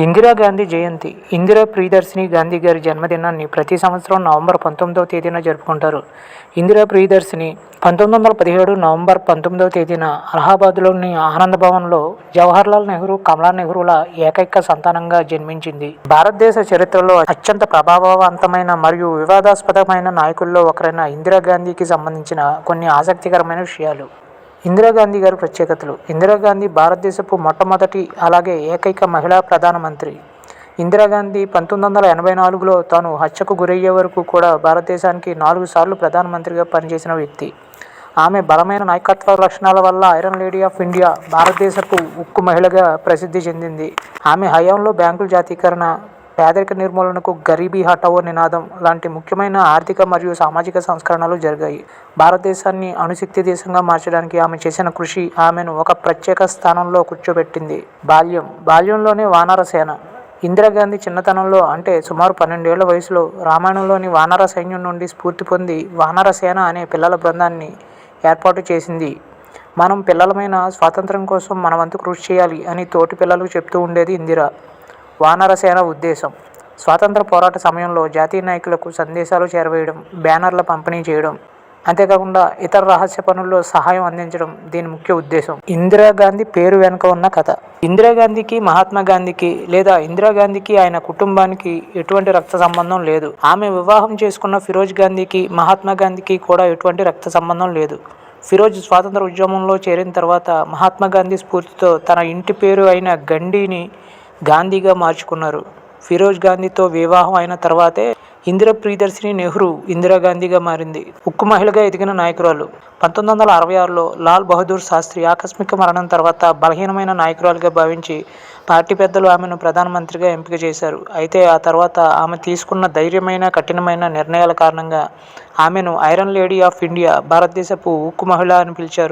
ఇందిరాగాంధీ జయంతి. ఇందిరా ప్రియదర్శిని గాంధీ గారి జన్మదినాన్ని ప్రతి సంవత్సరం నవంబర్ పంతొమ్మిదవ తేదీన జరుపుకుంటారు. ఇందిరా ప్రియదర్శిని పంతొమ్మిది వందల పదిహేడు నవంబర్ పంతొమ్మిదవ తేదీన అలహాబాద్లోని ఆనంద భవన్లో జవహర్లాల్ నెహ్రూ కమలా నెహ్రూల ఏకైక సంతానంగా జన్మించింది. భారతదేశ చరిత్రలో అత్యంత ప్రభావవంతమైన మరియు వివాదాస్పదమైన నాయకుల్లో ఒకరైన ఇందిరాగాంధీకి సంబంధించిన కొన్ని ఆసక్తికరమైన విషయాలు. ఇందిరాగాంధీ గారి ప్రత్యేకతలు. ఇందిరాగాంధీ భారతదేశపు మొట్టమొదటి అలాగే ఏకైక మహిళా ప్రధానమంత్రి. ఇందిరాగాంధీ పంతొమ్మిది వందల ఎనభై నాలుగులో తాను హత్యకు గురయ్యే వరకు కూడా భారతదేశానికి నాలుగు సార్లు ప్రధానమంత్రిగా పనిచేసిన వ్యక్తి. ఆమె బలమైన నాయకత్వ లక్షణాల వల్ల ఐరన్ లేడీ ఆఫ్ ఇండియా భారతదేశపు ఉక్కు మహిళగా ప్రసిద్ధి చెందింది. ఆమె హయాంలో బ్యాంకుల జాతీకరణ పేదరిక నిర్మూలనకు గరీబీ హటావో నినాదం లాంటి ముఖ్యమైన ఆర్థిక మరియు సామాజిక సంస్కరణలు జరిగాయి. భారతదేశాన్ని అణుశక్తి దేశంగా మార్చడానికి ఆమె చేసిన కృషి ఆమెను ఒక ప్రత్యేక స్థానంలో కూర్చోబెట్టింది. బాల్యం బాల్యంలోనే వానరసేన ఇందిరాగాంధీ చిన్నతనంలో అంటే సుమారు పన్నెండేళ్ళ వయసులో రామాయణంలోని వానర సైన్యం నుండి స్ఫూర్తి పొంది వానర సేన అనే పిల్లల బృందాన్ని ఏర్పాటు చేసింది. మనం పిల్లలమైన స్వాతంత్రం కోసం మన వంతు కృషి చేయాలి అని తోటి పిల్లలకు చెప్తూ ఉండేది ఇందిరా. వానరసేన ఉద్దేశం. స్వాతంత్ర పోరాట సమయంలో జాతీయ నాయకులకు సందేశాలు చేరవేయడం బ్యానర్ల పంపిణీ చేయడం అంతేకాకుండా ఇతర రహస్య పనుల్లో సహాయం అందించడం దీని ముఖ్య ఉద్దేశం. ఇందిరాగాంధీ పేరు వెనుక ఉన్న కథ. ఇందిరాగాంధీకి మహాత్మా గాంధీకి లేదా ఇందిరాగాంధీకి ఆయన కుటుంబానికి ఎటువంటి రక్త సంబంధం లేదు. ఆమె వివాహం చేసుకున్న ఫిరోజ్ గాంధీకి మహాత్మా గాంధీకి కూడా ఎటువంటి రక్త సంబంధం లేదు. ఫిరోజ్ స్వాతంత్ర ఉద్యమంలో చేరిన తర్వాత మహాత్మా గాంధీ స్ఫూర్తితో తన ఇంటి పేరు అయిన గండీని గాంధీగా మార్చుకున్నారు. ఫిరోజ్ గాంధీతో వివాహం అయిన తర్వాతే ఇందిర ప్రియదర్శిని నెహ్రూ ఇందిరాగాంధీగా మారింది. ఉక్కు మహిళగా ఎదిగిన నాయకురాలు. పంతొమ్మిది వందల అరవై ఆరులో లాల్ బహదూర్ శాస్త్రి ఆకస్మిక మరణం తర్వాత బలహీనమైన నాయకురాలుగా భావించి పార్టీ పెద్దలు ఆమెను ప్రధానమంత్రిగా ఎంపిక చేశారు. అయితే ఆ తర్వాత ఆమె తీసుకున్న ధైర్యమైన కఠినమైన నిర్ణయాల కారణంగా ఆమెను ఐరన్ లేడీ ఆఫ్ ఇండియా భారతదేశపు ఉక్కు మహిళ అని పిలిచారు.